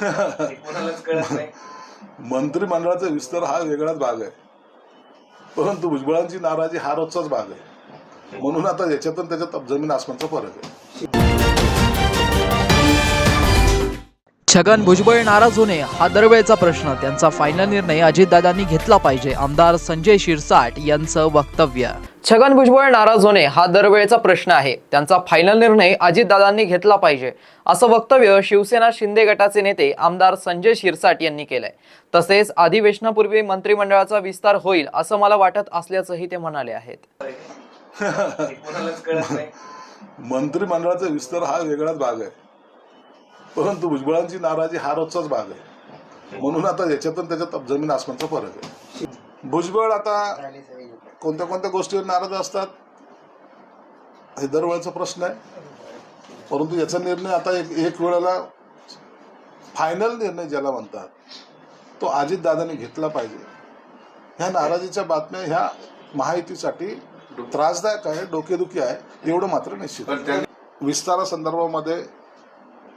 कोणालाच कळत नाही. मंत्रिमंडळाचा विस्तार हा वेगळाच भाग आहे. परंतु भुजबळांची नाराजी हा रोजचाच भाग आहे. म्हणून आता याच्यातून त्याच्यात जमीन आसमानचा फरक आहे. छगन भुजबळ नाराज होणे हा दरवेळचा प्रश्न. त्यांचा फायनल निर्णय अजितदादांनी घेतला पाहिजे. आमदार संजय शिरसाट यांचं वक्तव्य. छगन भुजबळ नाराज होणे हा दरवेळेचा प्रश्न आहे. त्यांचा फायनल निर्णय अजितदादांनी घेतला पाहिजे असं वक्तव्य शिवसेना शिंदे गटाचे नेते आमदार संजय शिरसाट यांनी केलंय. तसेच अधिवेशनापूर्वी मंत्रिमंडळाचा विस्तार होईल असं मला वाटत असल्याचंही ते म्हणाले आहेत. मंत्रिमंडळाचा विस्तार हा वेगळाच भाग आहे. परंतु भुजबळांची नाराजी हा रोजचाच भाग आहे. म्हणून आता याच्यातून त्याच्यात जमीन आसमानचा फरक आहे. भुजबळ आता कोणत्या कोणत्या गोष्टीवर नाराज असतात? हे दरवेळेचा प्रश्न आहे. परंतु याचा निर्णय आता एक एक वेळेला फायनल निर्णय ज्याला म्हणतात तो अजितदादांनी घेतला पाहिजे. ह्या नाराजीच्या बातम्या ह्या महायुतीसाठी त्रासदायक आहे डोकेदुखी आहे एवढं मात्र निश्चित आहे. विस्तारासंदर्भामध्ये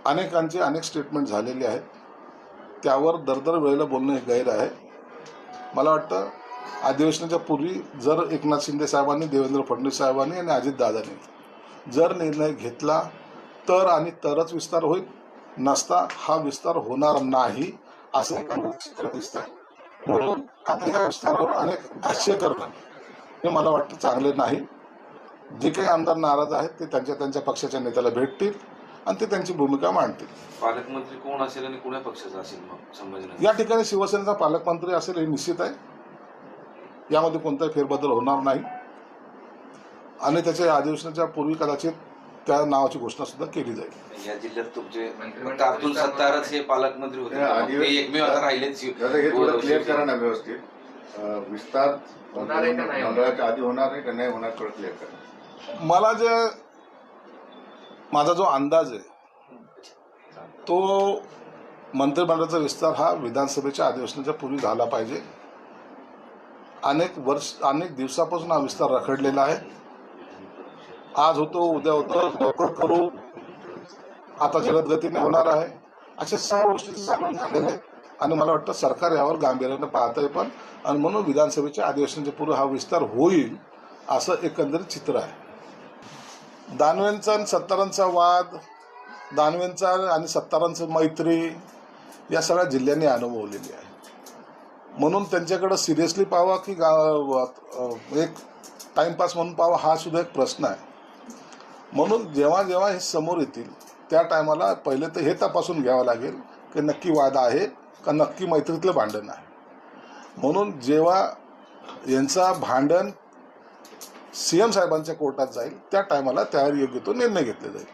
अनेकांचे अनेक स्टेटमेंट झालेले आहेत. त्यावर दरदर वेळेला बोलणं हे गैर आहे. मला वाटतं अधिवेशनाच्या पूर्वी जर एकनाथ शिंदे साहेबांनी देवेंद्र फडणवीस साहेबांनी आणि अजितदादांनी जर निर्णय घेतला तर आणि तरच विस्तार होईल. नसता हा विस्तार होणार नाही असे दिसतं म्हणून आता या विस्तारावर अनेक भाष्य करणं हे मला वाटतं चांगले नाही. जे काही आमदार नाराज आहेत ते त्यांच्या त्यांच्या पक्षाच्या नेत्याला भेटतील आणि ते त्यांची भूमिका मांडतील. पालकमंत्री कोण असेल आणि कोण्या पक्षाचा असेल या ठिकाणी शिवसेनेचा पालकमंत्री असेल हे निश्चित आहे. यामध्ये कोणताही फेरबदल होणार नाही. आणि त्याच्या अधिवेशनाच्या पूर्वी कदाचित त्या नावाची घोषणा सुद्धा केली जाईल. या जिल्ह्यात तुमचे अब्दुल सत्तारच हे पालकमंत्री होते. एकमेव आता दादा हे थोडं क्लिअर. करा ना व्यवस्थित. विस्तार होणार आहे का नाही? होणार? मंडळाच्या आधी होणार आहे का नाही होणार थोडं क्लिअर करा. मला जे माझा जो अंदाज आहे तो मंत्रिमंडळाचा विस्तार हा विधानसभेच्या अधिवेशनाच्या पूर्वी झाला पाहिजे. अनेक वर्ष अनेक दिवसापासून हा विस्तार रखडलेला आहे. आज होतो उद्या होतो लवकर करू. आता जलद गतीने होणार आहे. अशा सर्व गोष्टी सांगून झालेल्या आहेत. आणि मला वाटतं सरकार यावर गांभीर्यानं पाहत आहे पण आणि म्हणून विधानसभेच्या अधिवेशनाच्या पूर्व हा विस्तार होईल असं एकंदरीत चित्र आहे. दानवेंचा आणि सत्तारांचा वाद दानवेंचा आणि सत्तारांचं मैत्री या सगळ्या जिल्ह्यांनी अनुभवलेली आहे. म्हणून त्यांच्याकडं सिरियसली पाहावा की गा एक टाइमपास म्हणून पाहावा हा सुद्धा एक प्रश्न आहे. म्हणून जेव्हा जेव्हा हे समोर येतील त्या टायमाला पहिले तर हे तपासून घ्यावं लागेल की नक्की वादा आहे का नक्की मैत्रीतलं भांडण आहे. म्हणून जेव्हा यांचा भांडण सी एम साहेबांच्या कोर्टात जाईल त्या टायमाला त्यावर योग्य तो निर्णय घेतला जाईल.